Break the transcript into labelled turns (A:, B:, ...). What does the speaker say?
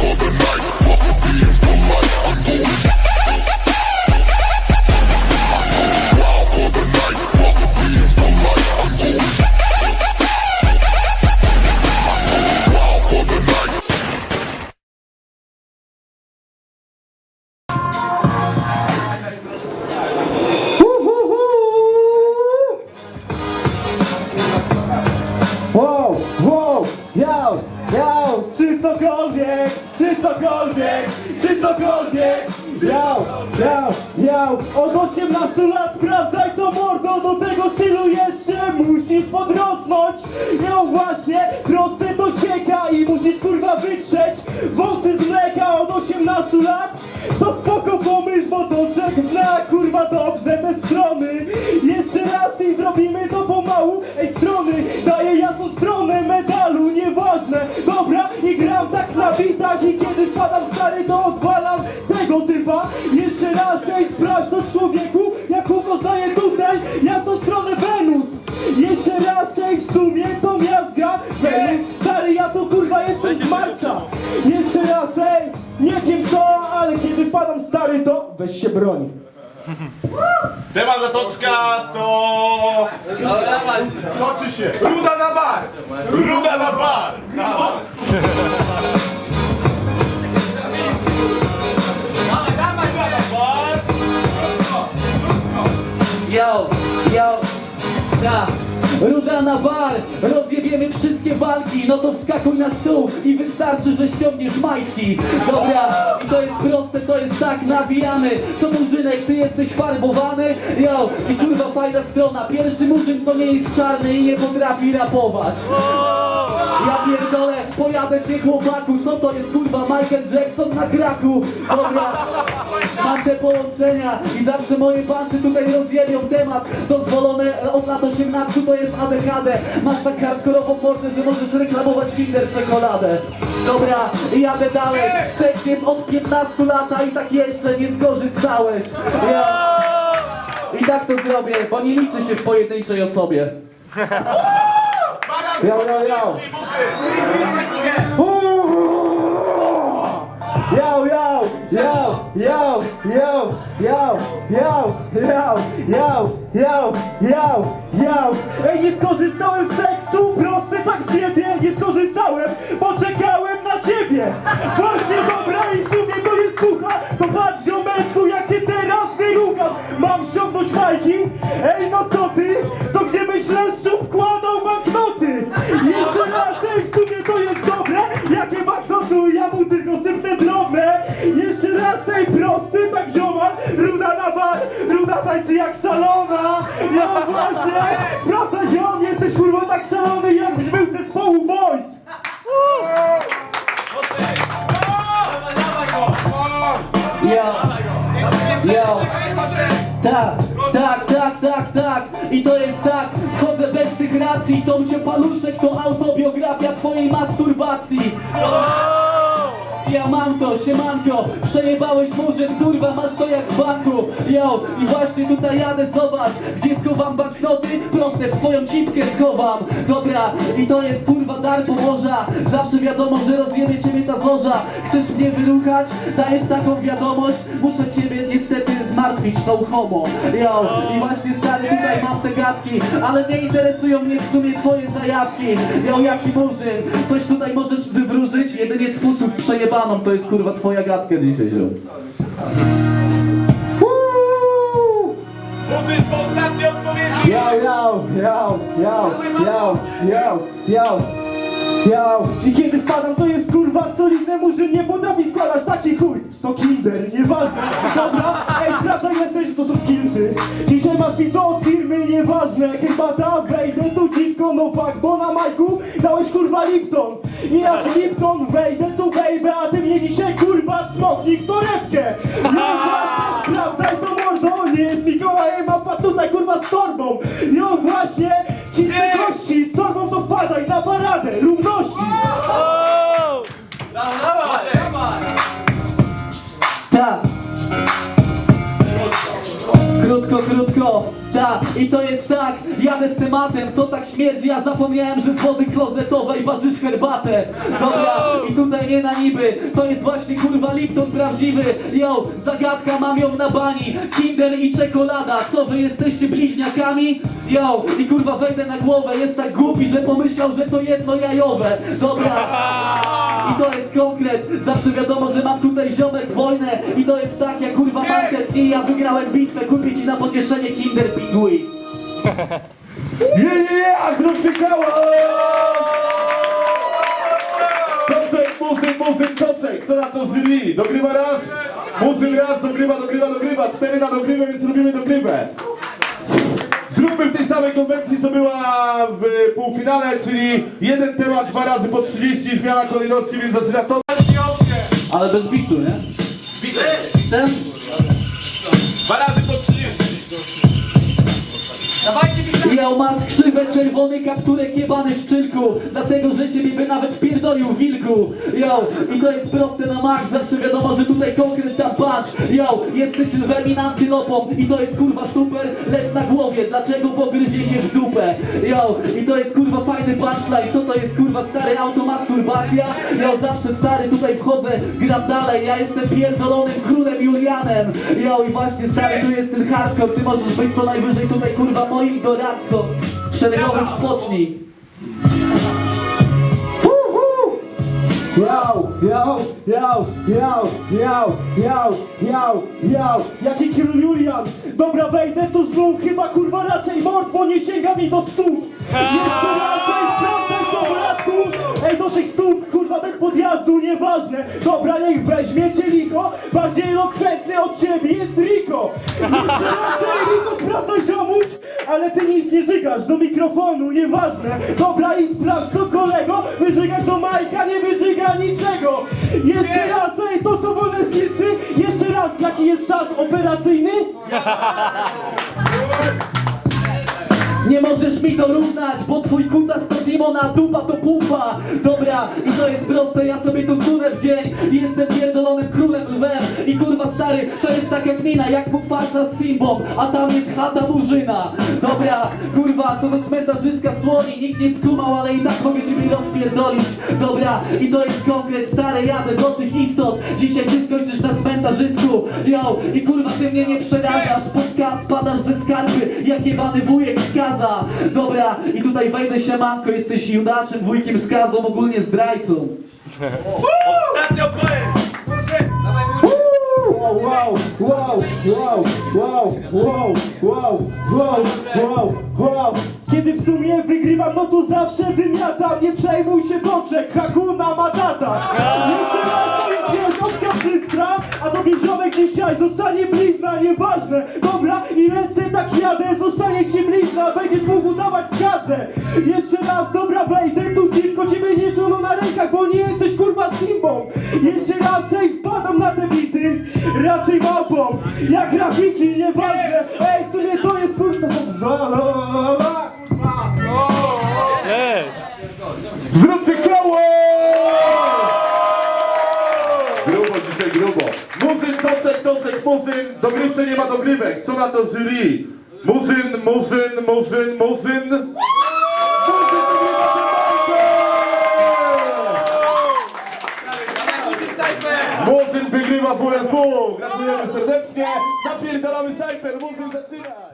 A: for the night,
B: cokolwiek, czy cokolwiek, yo, yo, yo, od 18 lat sprawdzaj to mordo, do tego stylu jeszcze musisz podrosnąć, yo, właśnie, proste to sieka i musisz kurwa wytrzeć. Wąsy z mleka od 18 lat, to spoko pomysł, bo Doczek zna kurwa dobrze wpadam stary to odwalam tego typa, jeszcze raz, ej sprawdź to człowieku, jak upoznaję tutaj jasną stronę Wenus, jeszcze raz, ej w sumie to miazga, Wenus, stary, ja to kurwa jestem z marca, jeszcze raz, ej, nie wiem co, ale kiedy wpadam stary to weź się broń.
C: Temat zatoczka to... Toczy się. Ruda na bar! Ruda na bar! Ruda
D: ta. Ruda na bar, rozjebiemy wszystkie walki! No to wskakuj na stół i wystarczy, że ściągniesz majtki! Dobra, i to jest proste, to jest tak, nawijamy! Co murzynek, ty jesteś farbowany? Yo, i kurwa fajna strona! Pierwszy murzyn, co nie jest czarny i nie potrafi rapować Ja pierdolę, pojadę cię chłopaku. Co to jest kurwa Michael Jackson na kraku? Dobra, Mam te połączenia i zawsze moje panczy tutaj rozjebią temat. Dozwolone od lat 18 to jest ADHD Masz tak hardkorową mordę, że możesz reklamować Kinder czekoladę. Dobra, jadę dalej. Seks jest od 15 lata i tak jeszcze nie skorzystałeś. Ja. I tak to zrobię, bo nie liczy się w pojedynczej osobie
B: Yo, yo, yo. Yo, yo, yo, yo, yo, yo, yo, yo, yo, yo, yo, yo. Ej, nie skorzystałem z tekstu, proste tak zjebie, nie skorzystałem, bo czekałem na ciebie. Właśnie dobra i w sumie to jest kucha, to patrz ziomeczku, jak cię teraz wyrucham. Mam ściągnąć majki? Ej, tańczy jak salona. Ja właśnie, prawda ziom, jesteś kurwa tak szalony, jakbyś był zespołu boys.
D: Yo, yo Tak, tak, tak, tak, tak. I to jest tak, chodzę bez tych racji. Tomcie Paluszek to autobiografia twojej masturbacji ja mam to, siemanko, przejebałeś murzyn, kurwa, masz to jak w banku. Yo, i właśnie tutaj jadę, zobacz, gdzie schowam banknoty, proste, w swoją cipkę schowam. Dobra, i to jest kurwa dar pomorza, zawsze wiadomo, że rozjebie ciebie ta zorza. Chcesz mnie wyruchać? Dajesz taką wiadomość, muszę ciebie niestety zmartwić, no homo. Yo, i właśnie stary, tutaj mam te gadki, ale nie interesują mnie w sumie twoje zajawki. Yo, jaki murzyn, coś tutaj możesz wywróżyć, jedynie sposób Szanon, to jest kurwa twoja gadka dzisiaj, ziom.
C: Muzyk po ostatniej odpowiedzi!
B: Jał, jał, jał, jał, jał, jał, jał yo. I kiedy wpadam, to jest kurwa solidne murzyn, nie potrafi składać taki chuj. To kinder, nieważne. Dobra, ej, sprawdzaj jesteś, to są skillsy. Dzisiaj masz pizzę od firmy, nieważne. Herbata, wejdę tu dziwko, no fuck, bo na majku dałeś kurwa Lipton. I jak Lipton wejdę tu wejdę, a ty mnie dzisiaj kurwa smoknij w torebkę. No właśnie, sprawdzaj to mordo, nie jest Mikołajem, a tutaj kurwa z torbą. No właśnie, cisne kości, z torbą to wpadaj na paradę równości.
D: Tak Krótko, krótko Ta, i to jest tak, jadę z tematem, co tak śmierdzi, ja zapomniałem, że z wody klozetowej ważysz herbatę. Dobra, i tutaj nie na niby, to jest właśnie kurwa Lipton prawdziwy. Yo, zagadka, mam ją na bani, Kinder i czekolada, co wy jesteście bliźniakami? Yo, i kurwa wejdę na głowę, jest tak głupi, że pomyślał, że to jedno jajowe. Dobra, i to jest konkret, zawsze wiadomo, że mam tutaj ziomek wojnę. I to jest tak, jak kurwa market i ja wygrałem bitwę, kupię ci na pocieszenie Kinder Pingui.
B: Nie, nie, nie, a zróbcie koło!
E: Kocek, muzyk, muzyk, kocek, co na to jury? Dogrywa raz, muzyk raz, dogrywa, dogrywa, dogrywa, cztery na dogrywę, więc robimy dogrywę. Zróbmy w tej samej konwencji, co była w półfinale, czyli jeden temat, dwa razy po 30, zmiana kolejności, więc zaczyna to.
D: Ale bez bitu, nie? Ten?
C: Dwa razy po 30.
D: Miał masz krzywe, czerwony kapturek jebany szczylku Dlatego, że ciebie by nawet pierdolił wilku. Yo, i to jest proste na max. Zawsze wiadomo, że tutaj konkret tam punch Yo, jesteś lwem i antylopą. I to jest kurwa super, lew na głowie. Dlaczego pogryzie się w dupę? Yo, i to jest kurwa fajny punchline. Co to jest kurwa stary automasturbacja? Yo, zawsze stary tutaj wchodzę Gram dalej, ja jestem pierdolonym królem Julianem. Yo, i właśnie stary, tu jest ten hardcore. Ty możesz być co najwyżej tutaj kurwa moim doradcą Szeregowym spocznij.
B: Yo, yo, yo, yo, yo, yo, yo, yo, jaki król Julian! Dobra, wejdę tu znów, chyba kurwa raczej mord, bo nie sięga mi do stóp! Jeszcze raz, nieważne! Dobra, niech weźmiecie Liko, bardziej elokwentny od ciebie jest Riko! Jeszcze raz, ej, Riko, sprawdzaj ziomuś! Ale ty nic nie żygasz do mikrofonu, nieważne! Dobra, i sprawdź to kolego, wyżygasz do Majka, nie wyżyga niczego! Jeszcze raz, ej, to są wolne skillsy! Jeszcze raz, jaki jest czas operacyjny?
D: Nie możesz mi dorównać, bo twój kutas to Dimona, dupa to pupa. Dobra, i to jest proste, ja sobie tu sunę w dzień i Jestem pierdolonym królem lwem. I kurwa stary, to jest tak jak mina, jak Mufasa z Simbą A tam jest chata Murzyna. Dobra, kurwa, co do cmentarzyska słoni Nikt nie skumał, ale i tak mogę ciebie rozpierdolić. Dobra, i to jest konkret, stary, jadę do tych istot. Dzisiaj ty skończysz na cmentarzysku Yo, i kurwa ty mnie nie przerażasz Poczka, spadasz ze skarpy, jak jebany wujek skaza Dobra, i tutaj wejdę się manko Jesteś Judaszem, wujkiem skazą, ogólnie zdrajcą
C: Ostatnio koniec.
B: Wow, wow, wow, wow, wow, wow, wow, wow, wow, wow. Kiedy w sumie wygrywam, no to zawsze wymiatam. Nie przejmuj się boczek, Hakuna Matata. Jeszcze raz to jest wiesz, bystra, a tobie ziomek dzisiaj zostanie blizna, nieważne. Dobra, i lecę tak jadę, zostanie ci blizna, będziesz mógł udawać skadzę. Jeszcze raz, dobra, wejdę tu dziwko, ciebie nie szono na rękach, bo nie jesteś kurwa Simbą. Jeszcze raz, ej, wpadam na te bity, raczej małpą, jak grafiki, nieważne. Ej, w sumie to jest kurwa, za
E: murzyn, dogrywce nie ma dogrywek, co na to jury? Murzyn, murzyn, murzyn, murzyn. Murzyn wygrywa WLW. Gratulujemy serdecznie. Napierdalamy Cypher, murzyn zaczynaj.